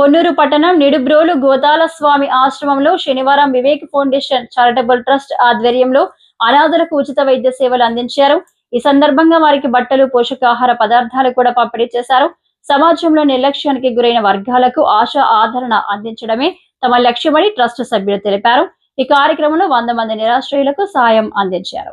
పొన్నూరు పట్టణం నిడుబ్రోలు గోతాల స్వామి ఆశ్రమంలో శనివారం వివేక్ ఫౌండేషన్ చారిటబుల్ ట్రస్ట్ ఆధ్వర్యంలో అనాథులకు ఉచిత వైద్య సేవలు అందించారు. ఈ సందర్భంగా వారికి బట్టలు పోషకాహార పదార్థాలు కూడా పంపిణీ చేశారు. సమాజంలో నిర్లక్ష్యానికి గురైన వర్గాలకు ఆశ ఆదరణ అందించడమే తమ లక్ష్యమని ట్రస్ట్ సభ్యులు తెలిపారు. ఈ కార్యక్రమంలో వంద మంది నిరాశ్రయులకు సాయం అందించారు.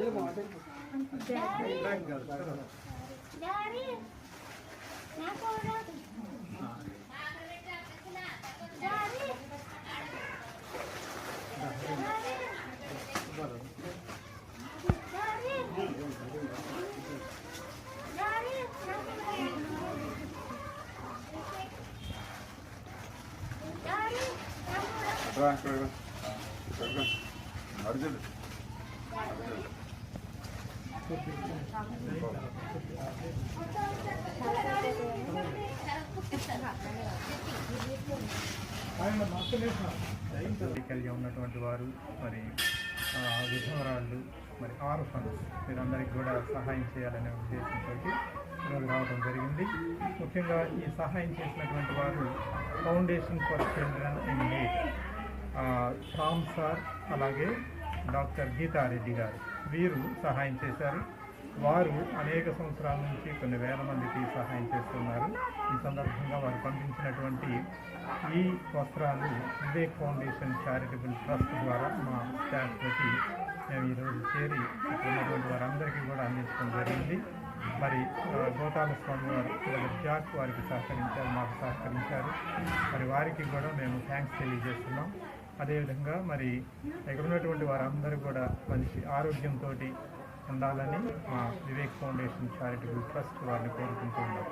Bırak, bırak, bırak. Harcadı. Harcadı. Dari, కలిగి ఉన్నటువంటి వారు మరి విధవరాళ్ళు మరి ఆర్ఫన్స్ వీరందరికీ కూడా సహాయం చేయాలనే ఉద్దేశంతో ఈరోజు రావడం జరిగింది. ముఖ్యంగా ఈ సహాయం చేసినటువంటి వారు foundation for children in need. Sir అలాగే డాక్టర్ గీతారెడ్డి గారు. వీరు సహాయం చేశారు. వారు అనేక సంవత్సరాల నుంచి కొన్ని వేల మందికి సహాయం చేస్తున్నారు. ఈ సందర్భంగా వారు పంపించినటువంటి ఈ వస్త్రాలు వివేక్ ఫౌండేషన్ చారిటబుల్ ట్రస్ట్ ద్వారా మా స్టాఫ్ మేము ఈరోజు చేరి ఉన్నటువంటి వారందరికీ కూడా అందించడం జరిగింది. మరి ఆ, గోతాల స్వామి వారు జాక్ వారికి సహకరించారు మాకు సహకరించారు. మరి వారికి కూడా మేము థ్యాంక్స్ తెలియజేస్తున్నాం. అదేవిధంగా మరి ఇక్కడ ఉన్నటువంటి వారందరూ కూడా మంచి ఆరోగ్యంతో ఉండాలని మా వివేక్ ఫౌండేషన్ చారిటబుల్ ట్రస్ట్ వారిని కోరుకుంటున్నాం